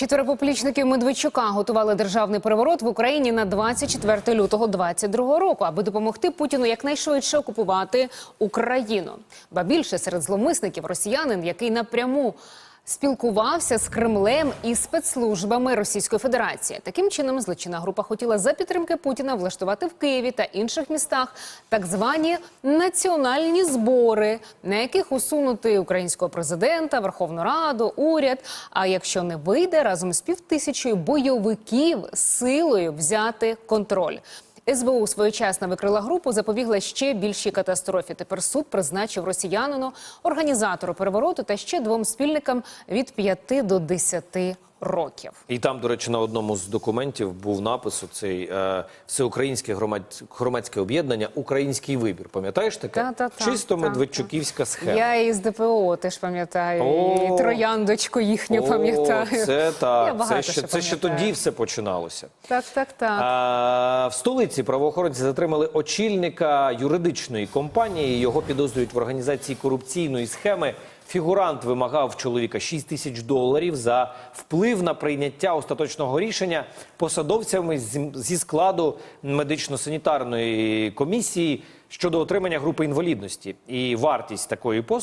Четверо поплічників Медведчука готували державний переворот в Україні на 24 лютого 22 року, аби допомогти Путіну якнайшвидше окупувати Україну. Ба більше серед зломисників росіянин, який напряму спілкувався з Кремлем і спецслужбами Російської Федерації. Таким чином, злочинна група хотіла за підтримки Путіна влаштувати в Києві та інших містах так звані національні збори, на яких усунути українського президента, Верховну Раду, уряд. А якщо не вийде, разом з півтисячою бойовиків силою взяти контроль. СБУ своєчасно викрила групу, запобігла ще більшій катастрофі. Тепер суд призначив росіянину, організатору перевороту та ще двом спільникам від 5 до 10 років. І там, до речі, на одному з документів був напис у цей е, всеукраїнське громад... громадське об'єднання Український вибір. Пам'ятаєш таке? Та-та-та, Чисто та, медведчуківська схема. Я із ДПО теж пам'ятаю, О. і трояндочку їхню пам'ятаю. Це так. Це ще, це ще тоді все починалося. Так, так, так. А, в столиці правоохоронці затримали очільника юридичної компанії. Його підозрюють в організації корупційної схеми. Фігурант вимагав чоловіка 6 тисяч доларів за вплив на прийняття остаточного рішення посадовцями зі складу медично-санітарної комісії щодо отримання групи інвалідності. І вартість такої послуги